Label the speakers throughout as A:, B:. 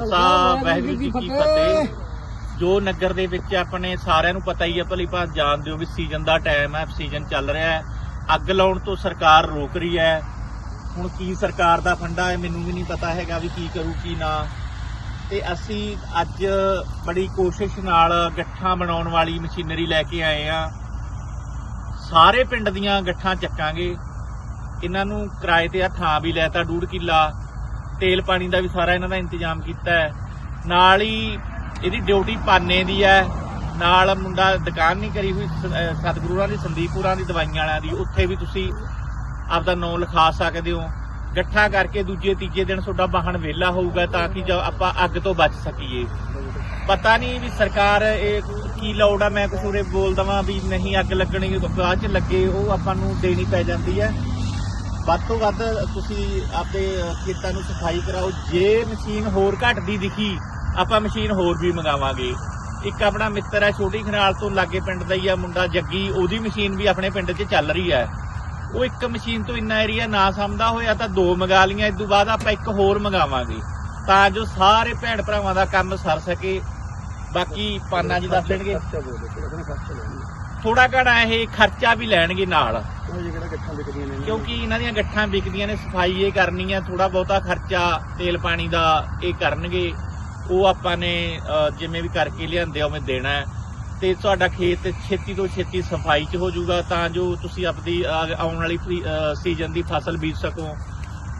A: ਖਾਲਸਾ ਵਾਹਿਗੁਰੂ ਜੀ ਕੀ ਫਤਿਹ। ਜੋ ਨਗਰ ਦੇ ਵਿੱਚ ਆਪਣੇ ਸਾਰਿਆਂ ਨੂੰ ਪਤਾ ਹੀ ਹੈ ਭਲੀ ਭਾਂਤ ਜਾਣਦੇ ਹੋ ਵੀ ਸੀਜ਼ਨ ਦਾ ਟਾਈਮ ਹੈ ਸੀਜ਼ਨ ਚੱਲ ਰਿਹਾ ਹੈ। ਅੱਗ ਲਾਉਣ ਤੋਂ ਸਰਕਾਰ ਰੋਕ ਰਹੀ ਹੈ। ਹੁਣ ਕੀ ਸਰਕਾਰ ਦਾ ਫੰਡਾ ਹੈ ਮੈਨੂੰ ਵੀ ਨਹੀਂ ਪਤਾ ਹੈਗਾ ਵੀ ਕੀ ਕਰੂ ਕੀ ਨਾ। ਤੇ ਅਸੀਂ ਅੱਜ ਬੜੀ ਕੋਸ਼ਿਸ਼ ਨਾਲ ਗੱਠਾਂ ਬਣਾਉਣ ਵਾਲੀ ਮਸ਼ੀਨਰੀ ਲੈ ਕੇ ਆਏ ਆ। ਸਾਰੇ ਪਿੰਡ ਦੀਆਂ ਗੱਠਾਂ ਚੱਕਾਂਗੇ। ਇਹਨਾਂ ਨੂੰ ਕਿਰਾਏ ਤੇ ਆ ਥਾਂ ਵੀ ਲੈਤਾ ਡੂਢ ਕਿੱਲਾ। ਤੇਲ ਪਾਣੀ ਦਾ ਵੀ ਸਾਰਾ ਇਹਨਾਂ ਦਾ ਇੰਤਜ਼ਾਮ ਕੀਤਾ ਹੈ। ਨਾਲ ਹੀ ਇਹਦੀ ਡਿਊਟੀ ਪਾਨੇ ਦੀ ਹੈ। ਨਾਲ ਮੁੰਡਾ ਦੁਕਾਨ ਨਹੀਂ ਕਰੀ ਹੋਈ, ਸ- ਅਹ, ਸਤਿਗੁਰਾਂ ਦੀ, ਸੰਦੀਪੁਰਾਂ ਦੀ, ਦਵਾਈਆਂ ਵਾਲਿਆਂ ਦੀ। ਉੱਥੇ ਵੀ ਤੁਸੀਂ ਆਪਦਾ ਨਾਮ ਲਿਖਾ ਸਕਦੇ ਹੋ। ਗੱਠਾ ਕਰਕੇ ਦੂਜੇ, ਤੀਜੇ ਦਿਨ ਤੁਹਾਡਾ ਵਾਹਨ ਵਿਹਲਾ ਹੋਊਗਾ ਤਾਂ ਕਿ ਜੋ ਆਪਾਂ ਅੱਗ ਤੋਂ ਬਚ ਸਕੀਏ। ਪਤਾ ਨਹੀਂ ਵੀ ਸਰਕਾਰ ਇਹ ਕੀ ਲੋੜ ਆ, ਮੈਂ ਕੁਛ ਉਰੇ ਬੋਲ ਦਵਾਂ ਵੀ ਨਹੀਂ ਅੱਗ ਲੱਗਣੀ ਬਾਅਦ ਚ ਲੱਗੇ, ਉਹ ਆਪਾਂ ਨੂੰ ਦੇਣੀ ਪੈ ਜਾਂਦੀ ਹੈ। ਵੱਧ ਤੋਂ ਵੱਧ ਤੁਸੀਂ ਆਪਦੇ ਖੇਤਾਂ ਨੂੰ ਸਫ਼ਾਈ ਕਰਾਓ। ਜੇ ਮਸ਼ੀਨ ਹੋਰ ਘਟਦੀ ਦਿਖੀ ਆਪਾਂ ਮਸ਼ੀਨ ਹੋਰ ਵੀ ਮੰਗਾਵਾਂਗੇ। ਇੱਕ ਆਪਣਾ ਮਿੱਤਰ ਹੈ ਛੋਟੀ ਖਨਾਲ ਤੋਂ ਲਾਗੇ ਪਿੰਡ ਦਾ ਹੀ ਆ ਮੁੰਡਾ ਜੱਗੀ ਉਹਦੀ ਮਸ਼ੀਨ ਵੀ ਆਪਣੇ ਪਿੰਡ 'ਚ ਚੱਲ ਰਹੀ ਹੈ। ਉਹ ਇੱਕ ਮਸ਼ੀਨ ਤੋਂ ਇੰਨਾ ਏਰੀਆ ਨਾ ਸਮਝਦਾ ਹੋਇਆ ਤਾਂ ਦੋ ਮੰਗਾ ਲੀਆਂ ਇਸ ਤੋਂ ਬਾਅਦ ਆਪਾਂ ਇੱਕ ਹੋਰ ਮੰਗਾਵਾਂਗੇ। ਤਾਂ ਜੋ ਸਾਰੇ ਭੈਣ ਭਰਾਵਾਂ ਦਾ ਕੰਮ ਸਰ ਸਕੇ। ਬਾਕੀ ਪਾਨਾ ਜੀ ਦੱਸ ਦੇਣਗੇ। ਥੋੜਾ ਘਣਾ ਇਹ ਖਰਚਾ ਵੀ ਲੈਣਗੇ ਨਾਲ।
B: ਗੱਠਾਂ ਵਿਕਦੀਆਂ ਨੇ
A: ਕਿਉਂਕਿ ਇਹਨਾਂ ਦੀਆਂ ਗੱਠਾਂ ਵਿਕਦੀਆਂ ਨੇ ਸਫ਼ਾਈ ਇਹ ਕਰਨੀ ਹੈ ਥੋੜਾ ਬਹੁਤਾ ਖਰਚਾ ਤੇਲ ਪਾਣੀ ਦਾ ਇਹ ਕਰਨਗੇ। ਉਹ ਆਪਾਂ ਨੇ ਜਿਵੇਂ ਵੀ ਕਰਕੇ ਲਿਆਂਦੇ ਉਵੇਂ ਦੇਣਾ ਹੈ। ਤੇ ਤੁਹਾਡਾ ਖੇਤ ਛੇਤੀ ਤੋਂ ਛੇਤੀ ਸਫ਼ਾਈ 'ਚ ਹੋ ਜਾਊਗਾ ਤਾਂ ਜੋ ਤੁਸੀਂ ਆਪਣੀ ਅਹ, ਆਉਣ ਵਾਲੀ ਸੀਜ਼ਨ ਦੀ ਫਸਲ ਬੀਜ ਸਕੋ।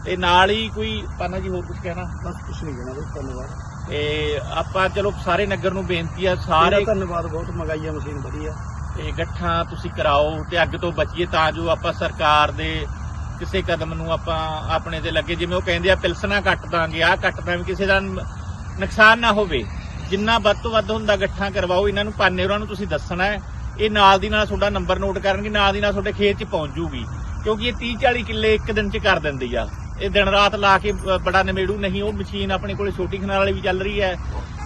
A: ਤੇ ਨਾਲ ਹੀ ਕੋਈ ਪਾਨਾ ਜੀ ਹੋਰ ਕੁਝ ਕਹਿਣਾ?
B: ਬਸ ਕੁਛ ਨਹੀਂ ਕਹਿਣਾ ਬਸ ਧੰਨਵਾਦ।
A: ਤੇ ਆਪਾਂ ਚਲੋ ਸਾਰੇ ਨਗਰ ਨੂੰ ਬੇਨਤੀ ਆ
B: ਸਾਰੇ ਧੰਨਵਾਦ ਬਹੁਤ ਮੰਗਾਈ ਆ ਮਸ਼ੀਨ ਵਧੀਆ
A: ਤੇ ਗੱਠਾਂ ਤੁਸੀਂ ਕਰਾਓ ਤੇ ਅੱਗ ਤੋਂ ਬਚੀਏ ਤਾਂ ਜੋ ਆਪਾਂ ਸਰਕਾਰ ਦੇ ਕਿਸੇ ਕਦਮ ਨੂੰ ਆਪਾਂ ਆਪਣੇ ਤੇ ਲੱਗੇ। ਜਿਵੇਂ ਉਹ ਕਹਿੰਦੇ ਆ ਪਿਲਸਣਾ ਕੱਟ ਦਾਂਗੇ ਆ ਕੱਟ ਦਾਂਗੇ ਕਿਸੇ ਦਾ ਨੁਕਸਾਨ ਨਾ ਹੋਵੇ। ਜਿੰਨਾ ਵੱਧ ਤੋਂ ਵੱਧ ਹੁੰਦਾ ਗੱਠਾਂ ਕਰਵਾਓ, ਇਹਨਾਂ ਨੂੰ ਪਾਨੇ ਉਹਨਾਂ ਨੂੰ ਤੁਸੀਂ ਦੱਸਣਾ ਹੈ। ਇਹ ਨਾਲ ਦੀ ਨਾਲ ਤੁਹਾਡਾ ਨੰਬਰ ਨੋਟ ਕਰਨਗੇ, ਨਾਲ ਦੀ ਨਾਲ ਤੁਹਾਡੇ ਖੇਤ 'ਚ ਪਹੁੰਚ ਜੂਗੀ। ਕਿਉਂਕਿ ਇਹ 30 40 ਕਿੱਲੇ ਇੱਕ ਦਿਨ 'ਚ ਕਰ ਦਿੰਦੀ ਆ। ਇਹ ਦਿਨ ਰਾਤ ਲਾ ਕੇ ਬੜਾ ਨਿਮੇੜੂ ਨਹੀਂ, ਉਹ ਮਸ਼ੀਨ ਆਪਣੇ ਕੋਲੇ ਛੋਟੀ ਖਨਾਲ ਵਾਲੀ ਵੀ ਚੱਲ ਰਹੀ ਹੈ।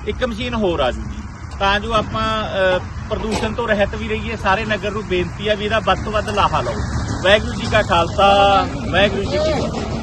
A: ਇੱਕ ਮਸ਼ੀਨ ਹੋਰ ਆ ਜੂਗੀ। ਤਾਂ ਜੋ ਆਪਾਂ ਪ੍ਰਦੂਸ਼ਣ ਤੋਂ ਰਹਿਤ ਵੀ ਰਹੀਏ, ਸਾਰੇ ਨਗਰ ਨੂੰ ਬੇਨਤੀ ਆ ਵੀ ਇਹਦਾ ਵੱਧ ਤੋਂ ਵੱਧ ਲਾਹਾ ਲਓ। ਵਾਹਿਗੁਰੂ ਜੀ ਕਾ ਖਾਲਸਾ, ਵਾਹਿਗੁਰੂ ਜੀ ਕੀ ਫਤਿਹ।